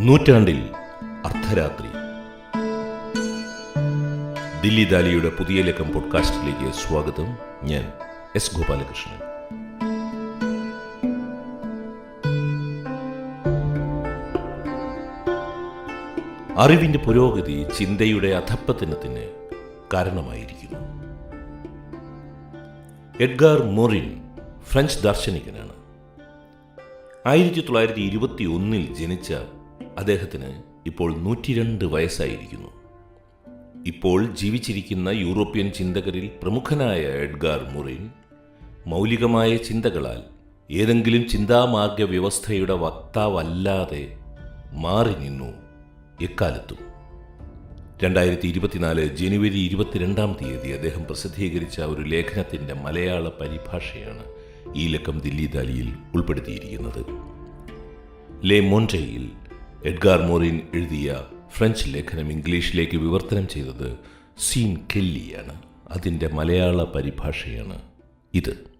നൂറ്റാണ്ടിൽ അർദ്ധരാത്രി. ദില്ലി ദാലിയുടെ പുതിയ ലക്കം പോഡ്കാസ്റ്റിലേക്ക് സ്വാഗതം. ഞാൻ എസ് ഗോപാലകൃഷ്ണൻ. അറിവിന്റെ പുരോഗതി ചിന്തയുടെ അധപ്പതനത്തിന് കാരണമായിരിക്കുന്നു. Edgar മൊറിൻ French ദാർശനികനാണ്. ആയിരത്തി തൊള്ളായിരത്തി ഇരുപത്തി ഒന്നിൽ ജനിച്ച അദ്ദേഹത്തിന് ഇപ്പോൾ നൂറ്റിരണ്ട് വയസ്സായിരിക്കുന്നു. ഇപ്പോൾ ജീവിച്ചിരിക്കുന്ന യൂറോപ്യൻ ചിന്തകരിൽ പ്രമുഖനായ എഡ്ഗാർ മുറിൻ മൗലികമായ ചിന്തകളാൽ ഏതെങ്കിലും ചിന്താമാർഗ വ്യവസ്ഥയുടെ വക്താവല്ലാതെ മാറി നിന്നു എക്കാലത്തും. രണ്ടായിരത്തി ഇരുപത്തിനാല് ജനുവരി ഇരുപത്തിരണ്ടാം തീയതി അദ്ദേഹം പ്രസിദ്ധീകരിച്ച ഒരു ലേഖനത്തിന്റെ മലയാള പരിഭാഷയാണ് ഈ ലക്കം ദില്ലി ദാലിയിൽ ഉൾപ്പെടുത്തിയിരിക്കുന്നത്. ലെ മോണ്ടയിൽ എഡ്ഗാർ മോറിൻ എഴുതിയ ഫ്രഞ്ച് ലേഖനം ഇംഗ്ലീഷിലേക്ക് വിവർത്തനം ചെയ്തത് സീൻ കെല്ലിയാണ്. അതിന്റെ മലയാള പരിഭാഷയാണ് ഇത്.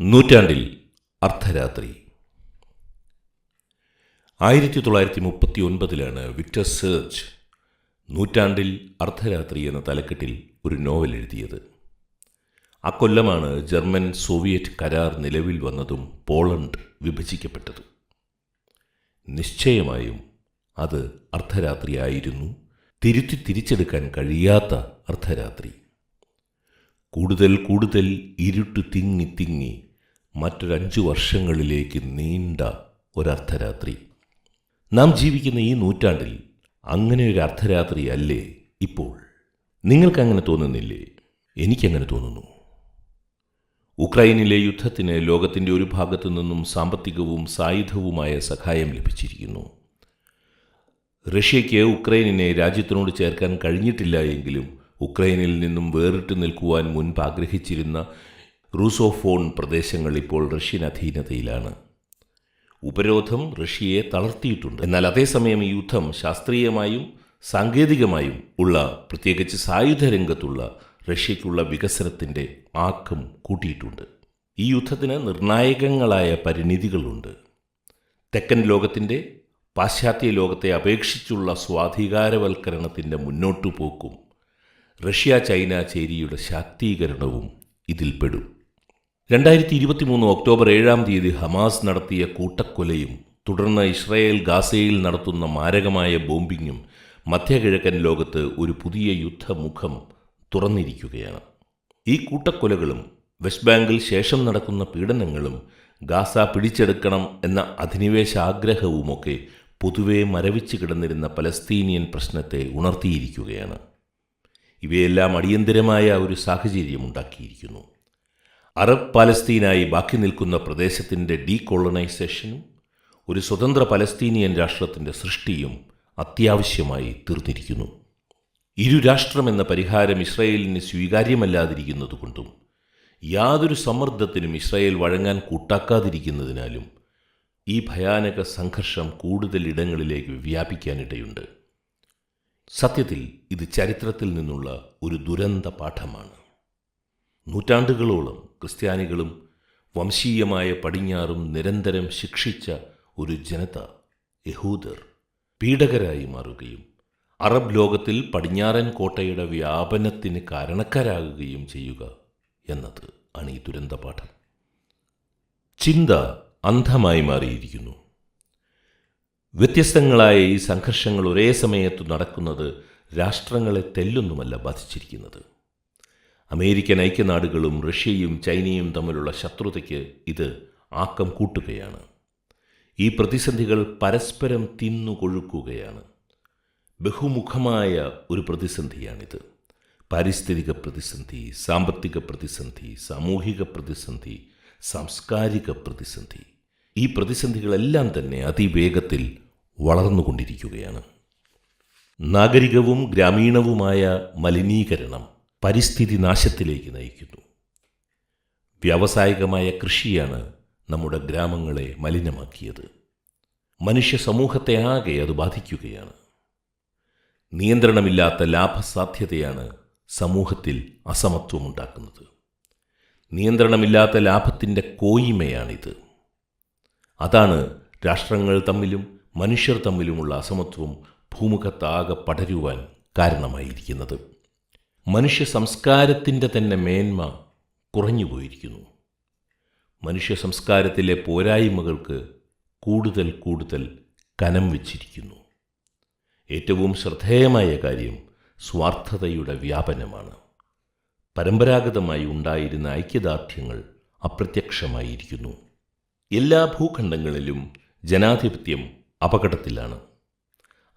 നൂറ്റാണ്ടിൽ അർദ്ധരാത്രി. ആയിരത്തി തൊള്ളായിരത്തി മുപ്പത്തി ഒൻപതിലാണ് വിക്ടർ സേർച്ച് നൂറ്റാണ്ടിൽ അർദ്ധരാത്രി എന്ന തലക്കെട്ടിൽ ഒരു നോവൽ എഴുതിയത്. അക്കൊല്ലമാണ് ജർമ്മൻ സോവിയറ്റ് കരാർ നിലവിൽ വന്നതും പോളണ്ട് വിഭജിക്കപ്പെട്ടതും. നിശ്ചയമായും അത് അർദ്ധരാത്രിയായിരുന്നു. തിരുത്തി തിരിച്ചെടുക്കാൻ കഴിയാത്ത അർദ്ധരാത്രി. കൂടുതൽ കൂടുതൽ ഇരുട്ട് തിങ്ങി തിങ്ങി മറ്റൊരഞ്ചു വർഷങ്ങളിലേക്ക് നീണ്ട ഒരർദ്ധരാത്രി. നാം ജീവിക്കുന്ന ഈ നൂറ്റാണ്ടിൽ അങ്ങനെ ഒരു അർദ്ധരാത്രി അല്ലേ ഇപ്പോൾ? നിങ്ങൾക്കങ്ങനെ തോന്നുന്നില്ലേ? എനിക്കങ്ങനെ തോന്നുന്നു. ഉക്രൈനിലെ യുദ്ധത്തിന് ലോകത്തിന്റെ ഒരു ഭാഗത്തു നിന്നും സാമ്പത്തികവും സായുധവുമായ സഹായം ലഭിച്ചിരിക്കുന്നു. റഷ്യയ്ക്ക് ഉക്രൈനിനെ രാജ്യത്തിനോട് ചേർക്കാൻ കഴിഞ്ഞിട്ടില്ല എങ്കിലും ഉക്രൈനിൽ നിന്നും വേറിട്ട് നിൽക്കുവാൻ മുൻപ് ആഗ്രഹിച്ചിരുന്ന റൂസോഫോൺ പ്രദേശങ്ങൾ ഇപ്പോൾ റഷ്യൻ അധീനതയിലാണ്. ഉപരോധം റഷ്യയെ തളർത്തിയിട്ടുണ്ട്. എന്നാൽ അതേസമയം ഈ യുദ്ധം ശാസ്ത്രീയമായും സാങ്കേതികമായും ഉള്ള പ്രത്യേകിച്ച് സായുധ രംഗത്തുള്ള റഷ്യയ്ക്കുള്ള വികസനത്തിന്റെ ആക്കം കൂട്ടിയിട്ടുണ്ട്. ഈ യുദ്ധത്തിന് നിർണായകങ്ങളായ പരിണിതികളുണ്ട്. തെക്കൻ ലോകത്തിന്റെ പാശ്ചാത്യ ലോകത്തെ അപേക്ഷിച്ചുള്ള സ്വാധികാരവൽക്കരണത്തിന്റെ മുന്നോട്ടു പോക്കും റഷ്യ ചൈന ചേരിയുടെ ശാക്തീകരണവും ഇതിൽപ്പെടും രണ്ടായിരത്തി ഇരുപത്തിമൂന്ന് ഒക്ടോബർ ഏഴാം തീയതി ഹമാസ് നടത്തിയ കൂട്ടക്കൊലയും തുടർന്ന് ഇസ്രായേൽ ഗാസയിൽ നടത്തുന്ന മാരകമായ ബോംബിങ്ങും മധ്യകിഴക്കൻ ലോകത്ത് ഒരു പുതിയ യുദ്ധമുഖം തുറന്നിരിക്കുകയാണ്. ഈ കൂട്ടക്കൊലകളും വെസ്റ്റ് ബാങ്കിൽ ശേഷം നടക്കുന്ന പീഡനങ്ങളും ഗാസ പിടിച്ചെടുക്കണം എന്ന അധിനിവേശ ആഗ്രഹവുമൊക്കെ പൊതുവെ മരവിച്ച് കിടന്നിരുന്ന പലസ്തീനിയൻ പ്രശ്നത്തെ ഉണർത്തിയിരിക്കുകയാണ്. ഇവയെല്ലാം അടിയന്തിരമായ ഒരു സാഹചര്യം ഉണ്ടാക്കിയിരിക്കുന്നു. അറബ് പാലസ്തീനായി ബാക്കി നിൽക്കുന്ന പ്രദേശത്തിന്റെ ഡീകോളണൈസേഷനും ഒരു സ്വതന്ത്ര പലസ്തീനിയൻ രാഷ്ട്രത്തിന്റെ സൃഷ്ടിയും അത്യാവശ്യമായി തീർന്നിരിക്കുന്നു. ഇരു രാഷ്ട്രമെന്ന പരിഹാരം ഇസ്രയേലിന് സ്വീകാര്യമല്ലാതിരിക്കുന്നതുകൊണ്ടും യാതൊരു സമ്മർദ്ദത്തിനും ഇസ്രയേൽ വഴങ്ങാൻ കൂട്ടാക്കാതിരിക്കുന്നതിനാലും ഈ ഭയാനക സംഘർഷം കൂടുതൽ ഇടങ്ങളിലേക്ക് വ്യാപിക്കാനിടയുണ്ട്. സത്യത്തിൽ ഇത് ചരിത്രത്തിൽ നിന്നുള്ള ഒരു ദുരന്ത പാഠമാണ്. നൂറ്റാണ്ടുകളോളം ക്രിസ്ത്യാനികളും വംശീയമായ പടിഞ്ഞാറും നിരന്തരം ശിക്ഷിച്ച ഒരു ജനത യഹൂദർ പീഡകരായി മാറുകയും അറബ് ലോകത്തിൽ പടിഞ്ഞാറൻ കോട്ടയുടെ വ്യാപനത്തിന് കാരണക്കാരാകുകയും ചെയ്യുക എന്നത് ആണ് ഈ ദുരന്തപാഠം ചിന്ത അന്ധമായി മാറിയിരിക്കുന്നു. വ്യത്യസ്തങ്ങളായ ഈ സംഘർഷങ്ങൾ ഒരേ സമയത്ത് നടക്കുന്നത് രാഷ്ട്രങ്ങളെ തെല്ലൊന്നുമല്ല ബാധിച്ചിരിക്കുന്നത്. അമേരിക്കൻ ഐക്യനാടുകളും റഷ്യയും ചൈനയും തമ്മിലുള്ള ശത്രുതയ്ക്ക് ഇത് ആക്കം കൂട്ടുകയാണ്. ഈ പ്രതിസന്ധികൾ പരസ്പരം തിന്നുകൊഴുക്കുകയാണ്. ബഹുമുഖമായ ഒരു പ്രതിസന്ധിയാണിത്. പാരിസ്ഥിതിക പ്രതിസന്ധി സാമ്പത്തിക പ്രതിസന്ധി സാമൂഹിക പ്രതിസന്ധി സാംസ്കാരിക പ്രതിസന്ധി. ഈ പ്രതിസന്ധികളെല്ലാം തന്നെ അതിവേഗത്തിൽ വളർന്നുകൊണ്ടിരിക്കുകയാണ്. നാഗരികവും ഗ്രാമീണവുമായ മലിനീകരണം പരിസ്ഥിതി നാശത്തിലേക്ക് നയിക്കുന്നു. വ്യാവസായികമായ കൃഷിയാണ് നമ്മുടെ ഗ്രാമങ്ങളെ മലിനമാക്കിയത്. മനുഷ്യ സമൂഹത്തെ ആകെ അത് ബാധിക്കുകയാണ്. നിയന്ത്രണമില്ലാത്ത ലാഭസാധ്യതയാണ് സമൂഹത്തിൽ അസമത്വമുണ്ടാക്കുന്നത്. നിയന്ത്രണമില്ലാത്ത ലാഭത്തിന്റെ കോയിമയാണിത്. അതാണ് രാഷ്ട്രങ്ങൾ തമ്മിലും മനുഷ്യർ തമ്മിലുമുള്ള അസമത്വം ഭൂമുഖത്താകെ പടരുവാൻ കാരണമായിരിക്കുന്നത്. മനുഷ്യ സംസ്കാരത്തിന്റെ തന്നെ മേന്മ കുറഞ്ഞുപോയിരിക്കുന്നു. മനുഷ്യ സംസ്കാരത്തിലെ പോരായ്മകൾക്ക് കൂടുതൽ കൂടുതൽ കനം വച്ചിരിക്കുന്നു. ഏറ്റവും ശ്രദ്ധേയമായ കാര്യം സ്വാർത്ഥതയുടെ വ്യാപനമാണ്. പരമ്പരാഗതമായി ഉണ്ടായിരുന്ന ഐക്യദാർഢ്യങ്ങൾ അപ്രത്യക്ഷമായിരിക്കുന്നു. എല്ലാ ഭൂഖണ്ഡങ്ങളിലും ജനാധിപത്യം അപകടത്തിലാണ്.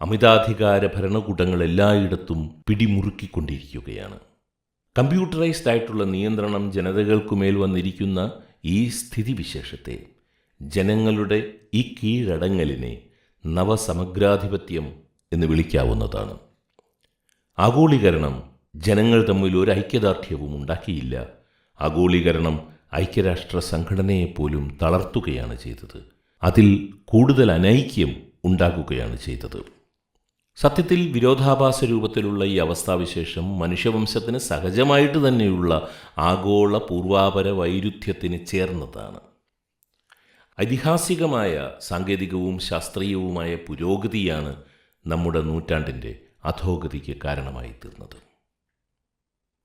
അമിതാധികാര ഭരണകൂടങ്ങൾ എല്ലായിടത്തും പിടിമുറുക്കിക്കൊണ്ടിരിക്കുകയാണ്. കമ്പ്യൂട്ടറൈസ്ഡ് ആയിട്ടുള്ള നിയന്ത്രണം ജനതകൾക്കുമേൽ വന്നിരിക്കുന്ന ഈ സ്ഥിതിവിശേഷത്തെ ജനങ്ങളുടെ ഈ കീഴടങ്ങലിനെ നവസമഗ്രാധിപത്യം എന്ന് വിളിക്കാവുന്നതാണ്. ആഗോളീകരണം ജനങ്ങൾ തമ്മിൽ ഒരു ഐക്യദാർഢ്യവും ഉണ്ടാക്കിയില്ല. ആഗോളീകരണം ഐക്യരാഷ്ട്ര സംഘടനയെപ്പോലും തളർത്തുകയാണ് ചെയ്തത്. അതിൽ കൂടുതൽ അനൈക്യം ഉണ്ടാകുകയാണ് ചെയ്തത്. സത്യത്തിൽ വിരോധാഭാസ രൂപത്തിലുള്ള ഈ അവസ്ഥാവിശേഷം മനുഷ്യവംശത്തിന് സഹജമായിട്ട് തന്നെയുള്ള ആഗോള പൂർവാപര വൈരുദ്ധ്യത്തിന് ചേർന്നതാണ്. ഐതിഹാസികമായ സാങ്കേതികവും ശാസ്ത്രീയവുമായ പുരോഗതിയാണ് നമ്മുടെ നൂറ്റാണ്ടിന്റെ അധോഗതിക്ക് കാരണമായി തീർന്നത്.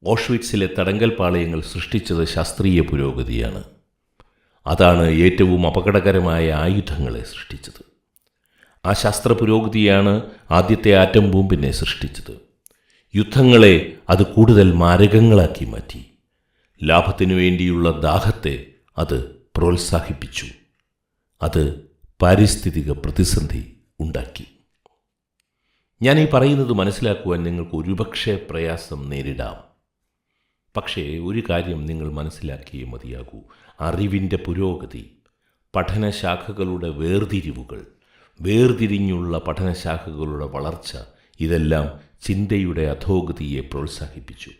ഓഷ്വിറ്റ്സിലെ തടങ്കൽ പാളയങ്ങൾ സൃഷ്ടിച്ചത് ശാസ്ത്രീയ പുരോഗതിയാണ്. അതാണ് ഏറ്റവും അപകടകരമായ ആയുധങ്ങളെ സൃഷ്ടിച്ചത്. ആ ശാസ്ത്ര പുരോഗതിയാണ് ആദ്യത്തെ ആറ്റം ബോംബിനെ സൃഷ്ടിച്ചത്. യുദ്ധങ്ങളെ അത് കൂടുതൽ മാരകങ്ങളാക്കി മാറ്റി. ലാഭത്തിനു വേണ്ടിയുള്ള ദാഹത്തെ അത് പ്രോത്സാഹിപ്പിച്ചു. അത് പാരിസ്ഥിതിക പ്രതിസന്ധി ഉണ്ടാക്കി. ഞാൻ ഈ പറയുന്നത് മനസ്സിലാക്കുവാൻ നിങ്ങൾക്ക് ഒരുപക്ഷെ പ്രയാസം നേരിടാം. പക്ഷേ ഒരു കാര്യം നിങ്ങൾ മനസ്സിലാക്കിയേ മതിയാകൂ. അറിവിന്റെ പുരോഗതി പഠനശാഖകളുടെ വേർതിരിവുകൾ വേർതിരിഞ്ഞുള്ള പഠനശാഖകളുടെ വളർച്ച ഇതെല്ലാം ചിന്തയുടെ അധോഗതിയെ പ്രോത്സാഹിപ്പിച്ചു.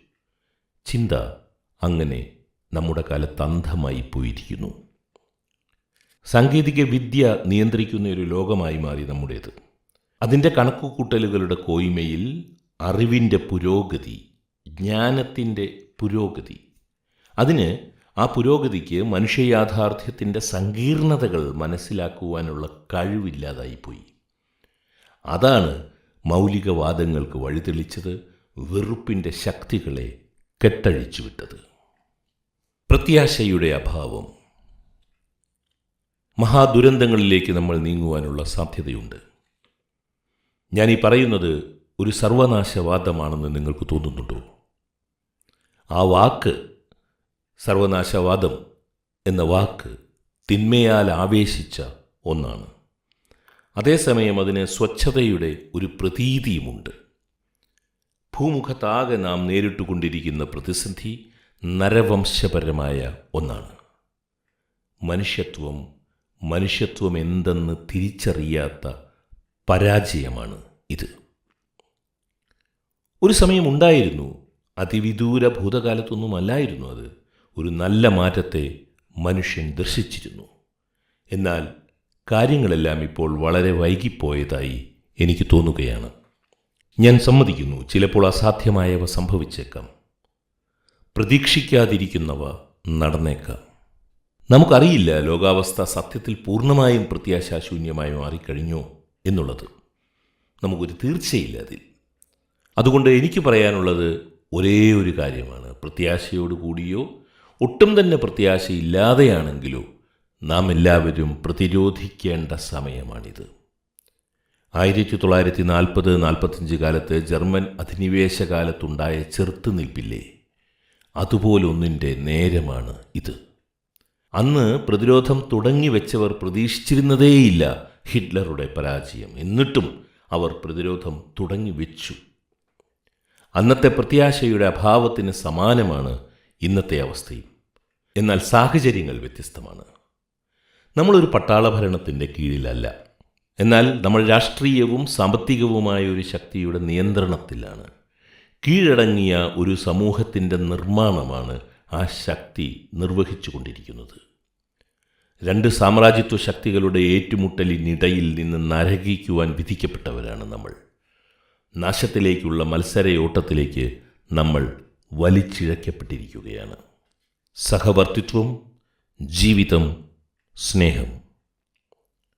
ചിന്ത അങ്ങനെ നമ്മുടെ കാലത്ത് അന്ധമായി പോയിരിക്കുന്നു. സാങ്കേതിക വിദ്യ നിയന്ത്രിക്കുന്ന ഒരു ലോകമായി മാറി നമ്മുടേത്. അതിന്റെ കണക്കുകൂട്ടലുകളുടെ കോയ്മയിൽ അറിവിന്റെ പുരോഗതി ജ്ഞാനത്തിന്റെ പുരോഗതി. അതിന് ആ പുരോഗതിക്ക് മനുഷ്യയാഥാർത്ഥ്യത്തിന്റെ സങ്കീർണതകൾ മനസ്സിലാക്കുവാനുള്ള കഴിവില്ലാതായിപ്പോയി. അതാണ് മൗലികവാദങ്ങൾക്ക് വഴിതെളിച്ചത് വെറുപ്പിന്റെ ശക്തികളെ കെട്ടഴിച്ചു വിട്ടത് പ്രത്യാശയുടെ അഭാവം. മഹാദുരന്തങ്ങളിലേക്ക് നമ്മൾ നീങ്ങുവാനുള്ള സാധ്യതയുണ്ട്. ഞാൻ ഈ പറയുന്നത് ഒരു സർവനാശവാദമാണെന്ന് നിങ്ങൾക്ക് തോന്നുന്നുണ്ടോ? ആ വാക്ക് സർവനാശവാദം എന്ന വാക്ക് തിന്മയാൽ ആവേശിച്ച ഒന്നാണ്. അതേസമയം അതിന് സ്വച്ഛതയുടെ ഒരു പ്രതീതിയുമുണ്ട്. ഭൂമുഖത്താകെ നാം നേരിട്ടുകൊണ്ടിരിക്കുന്ന പ്രതിസന്ധി നരവംശപരമായ ഒന്നാണ്. മനുഷ്യത്വം മനുഷ്യത്വം എന്തെന്ന് തിരിച്ചറിയാത്ത പരാജയമാണ് ഇത്. ഒരു സമയം ഉണ്ടായിരുന്നു. അതിവിദൂര ഭൂതകാലത്തൊന്നുമല്ലായിരുന്നു അത്. ഒരു നല്ല മാറ്റത്തെ മനുഷ്യൻ ദർശിച്ചിരുന്നു. എന്നാൽ കാര്യങ്ങളെല്ലാം ഇപ്പോൾ വളരെ വൈകിപ്പോയതായി എനിക്ക് തോന്നുകയാണ്. ഞാൻ സമ്മതിക്കുന്നു ചിലപ്പോൾ അസാധ്യമായവ സംഭവിച്ചേക്കാം. പ്രതീക്ഷിക്കാതിരിക്കുന്നവ നടന്നേക്കാം. നമുക്കറിയില്ല ലോകാവസ്ഥ സത്യത്തിൽ പൂർണമായും പ്രത്യാശാശൂന്യമായി മാറിക്കഴിഞ്ഞോ? എന്നുള്ളത്. നമുക്കൊരു തീർച്ചയില്ല അതിൽ. അതുകൊണ്ട് എനിക്ക് പറയാനുള്ളത് ഒരേ ഒരു കാര്യമാണ്. പ്രത്യാശയോട് കൂടിയോ ഒട്ടും തന്നെ പ്രത്യാശയില്ലാതെയാണെങ്കിലോ നാം എല്ലാവരും പ്രതിരോധിക്കേണ്ട സമയമാണിത്. ആയിരത്തി തൊള്ളായിരത്തി നാൽപ്പത് നാൽപ്പത്തഞ്ച് കാലത്ത് ജർമ്മൻ അധിനിവേശ കാലത്തുണ്ടായ ചെറുത്തുനിൽപ്പില്ലേ? അതുപോലൊന്നിന്റെ നേരമാണ് ഇത്. അന്ന് പ്രതിരോധം തുടങ്ങി വെച്ചവർ പ്രതീക്ഷിച്ചിരുന്നതേയില്ല ഹിറ്റ്ലറുടെ പരാജയം. എന്നിട്ടും അവർ പ്രതിരോധം തുടങ്ങി വെച്ചു. അന്നത്തെ പ്രത്യാശയുടെ അഭാവത്തിന് സമാനമാണ് ഇന്നത്തെ അവസ്ഥയും. എന്നാൽ സാഹചര്യങ്ങൾ വ്യത്യസ്തമാണ്. നമ്മളൊരു പട്ടാള ഭരണത്തിന്റെ കീഴിലല്ല. എന്നാൽ നമ്മൾ രാഷ്ട്രീയവും സാമ്പത്തികവുമായ ഒരു ശക്തിയുടെ നിയന്ത്രണത്തിലാണ്. കീഴടങ്ങിയ ഒരു സമൂഹത്തിന്റെ നിർമ്മാണമാണ് ആ ശക്തി നിർവഹിച്ചു കൊണ്ടിരിക്കുന്നത് രണ്ട് സാമ്രാജ്യത്വ ശക്തികളുടെ ഏറ്റുമുട്ടലിനിടയിൽ നിന്ന് നരകിക്കുവാൻ വിധിക്കപ്പെട്ടവരാണ് നമ്മൾ. നാശത്തിലേക്കുള്ള മത്സരയോട്ടത്തിലേക്ക് നമ്മൾ വലിച്ചിഴക്കപ്പെട്ടിരിക്കുകയാണ്. സഹവർത്തിത്വം ജീവിതം സ്നേഹം.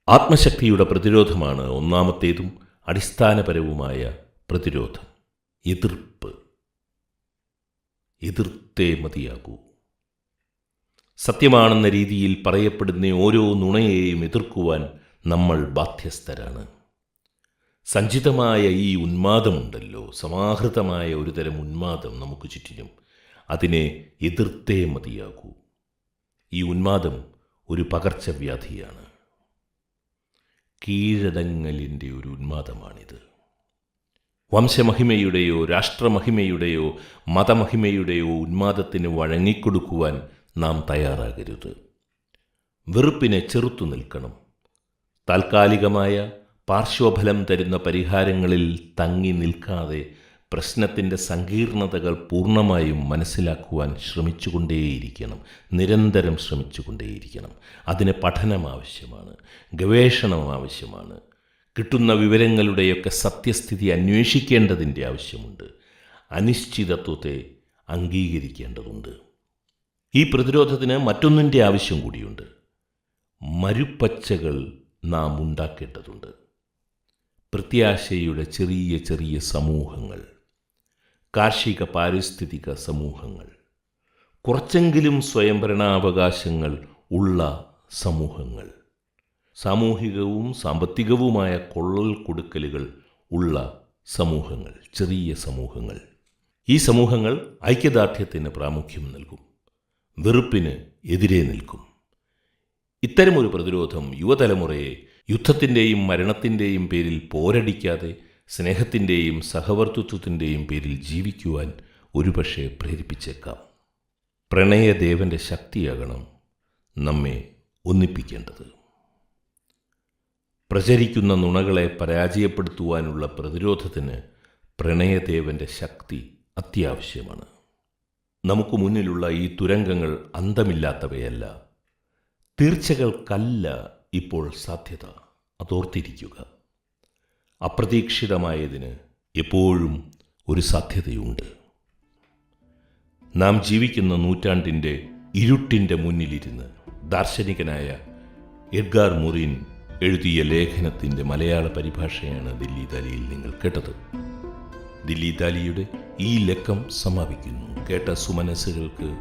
ആത്മശക്തിയുടെ പ്രതിരോധമാണ് ഒന്നാമത്തേതും അടിസ്ഥാനപരവുമായ പ്രതിരോധം എതിർപ്പ്. എതിർത്തേ മതിയാകൂ. സത്യമാണെന്ന രീതിയിൽ പറയപ്പെടുന്ന ഓരോ നുണയെയും എതിർക്കുവാൻ നമ്മൾ ബാധ്യസ്ഥരാണ്. സഞ്ചിതമായ ഈ ഉന്മാദമുണ്ടല്ലോ. സമാഹൃതമായ ഒരു തരം ഉന്മാദം നമുക്ക് ചുറ്റിനും. അതിനെ എതിർത്തേ മതിയാകൂ. ഈ ഉന്മാദം ഒരു പകർച്ചവ്യാധിയാണ്. കീഴടങ്ങലിന്റെ ഒരു ഉന്മാദമാണിത്. വംശമഹിമയുടെയോ രാഷ്ട്രമഹിമയുടെയോ മതമഹിമയുടെയോ ഉന്മാദത്തിന് വഴങ്ങിക്കൊടുക്കുവാൻ നാം തയ്യാറാകരുത്. വെറുപ്പിനെ ചെറുത്തു നിൽക്കണം. താൽക്കാലികമായ പാർശ്വഫലം തരുന്ന പരിഹാരങ്ങളിൽ തങ്ങി നിൽക്കാതെ പ്രശ്നത്തിന്റെ സങ്കീർണതകൾ പൂർണമായും മനസ്സിലാക്കുവാൻ ശ്രമിച്ചുകൊണ്ടേയിരിക്കണം. നിരന്തരം ശ്രമിച്ചുകൊണ്ടേയിരിക്കണം. അതിന് പഠനം ആവശ്യമാണ്. ഗവേഷണം ആവശ്യമാണ്. കിട്ടുന്ന വിവരങ്ങളുടെയൊക്കെ സത്യസ്ഥിതി അന്വേഷിക്കേണ്ടതിന്റെ ആവശ്യമുണ്ട്. അനിശ്ചിതത്വത്തെ അംഗീകരിക്കേണ്ടതുണ്ട്. ഈ പ്രതിരോധത്തിന് മറ്റൊന്നിന്റെ ആവശ്യം കൂടിയുണ്ട്. മരുപ്പച്ചകൾ നാം ഉണ്ടാക്കേണ്ടതുണ്ട്. പ്രത്യാശയുടെ ചെറിയ ചെറിയ സമൂഹങ്ങൾ കാർഷിക പാരിസ്ഥിതിക സമൂഹങ്ങൾ കുറച്ചെങ്കിലും സ്വയംഭരണാവകാശങ്ങൾ ഉള്ള സമൂഹങ്ങൾ. സാമൂഹികവും സാമ്പത്തികവുമായ കൊള്ളൽ കൊടുക്കലുകൾ ഉള്ള സമൂഹങ്ങൾ ചെറിയ സമൂഹങ്ങൾ. ഈ സമൂഹങ്ങൾ ഐക്യദാർഢ്യത്തിന് പ്രാമുഖ്യം നൽകും വെറുപ്പിന് എതിരെ നിൽക്കും. ഇത്തരമൊരു പ്രതിരോധം യുവതലമുറയെ യുദ്ധത്തിന്റെയും മരണത്തിന്റെയും പേരിൽ പോരടിക്കാതെ സ്നേഹത്തിന്റെയും സഹവർത്തിത്വത്തിന്റെയും പേരിൽ ജീവിക്കുവാൻ ഒരുപക്ഷെ പ്രേരിപ്പിച്ചേക്കാം. പ്രണയദേവന്റെ ശക്തിയാകണം നമ്മെ ഒന്നിപ്പിക്കേണ്ടത്. പ്രചരിക്കുന്ന നുണകളെ പരാജയപ്പെടുത്തുവാനുള്ള പ്രതിരോധത്തിന് പ്രണയദേവന്റെ ശക്തി അത്യാവശ്യമാണ്. നമുക്ക് മുന്നിലുള്ള ഈ തുരങ്കങ്ങൾ അന്തമില്ലാത്തവയല്ല. തീർച്ചകൾക്കല്ല ഇപ്പോൾ സാധ്യത. അതോർത്തിരിക്കുക. അപ്രതീക്ഷിതമായതിന് എപ്പോഴും ഒരു സാധ്യതയുണ്ട്. നാം ജീവിക്കുന്ന നൂറ്റാണ്ടിന്റെ ഇരുട്ടിന്റെ മുന്നിലിരുന്ന് ദാർശനികനായ എഡ്ഗാർ മുറിൻ എഴുതിയ ലേഖനത്തിന്റെ മലയാള പരിഭാഷയാണ് ദില്ലി ദാലിയിൽ നിങ്ങൾ കേട്ടത്. ദില്ലി ദാലിയുടെ ഈ ലക്കം സമാപിക്കുന്നു. കേട്ട സുമനസ്സുകൾക്ക്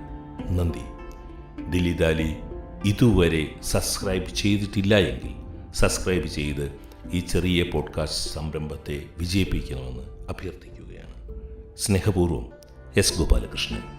നന്ദി. ദില്ലി ദാലി ഇതുവരെ സബ്സ്ക്രൈബ് ചെയ്തിട്ടില്ല എങ്കിൽ സബ്സ്ക്രൈബ് ചെയ്ത് ഈ ചെറിയ പോഡ്കാസ്റ്റ് സംരംഭത്തെ വിജയിപ്പിക്കണമെന്ന് അഭ്യർത്ഥിക്കുകയാണ്. സ്നേഹപൂർവം എസ് ഗോപാലകൃഷ്ണൻ.